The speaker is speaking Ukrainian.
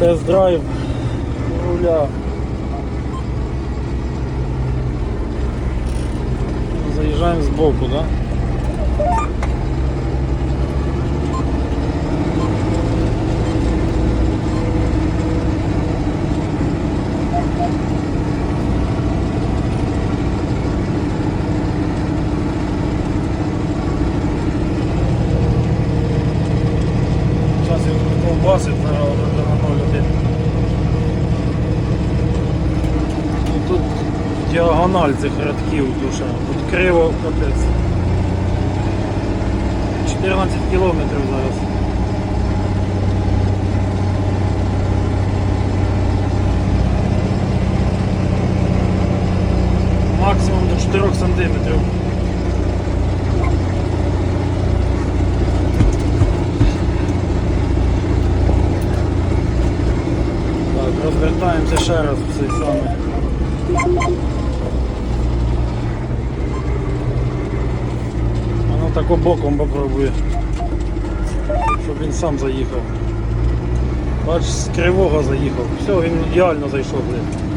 Тест-драйв руля. Заїжджаємо сбоку, да? На 0,1. Ну, Тут діагональ цих рядків душа. Тут криво капець. 14 кілометрів зараз. Максимум до 4 сантиметрів. Так, розвертаємося ще раз в цей самий. Воно так боком попробує, щоб він сам заїхав. Бач, з кривого заїхав. Все, він ідеально зайшов. блін.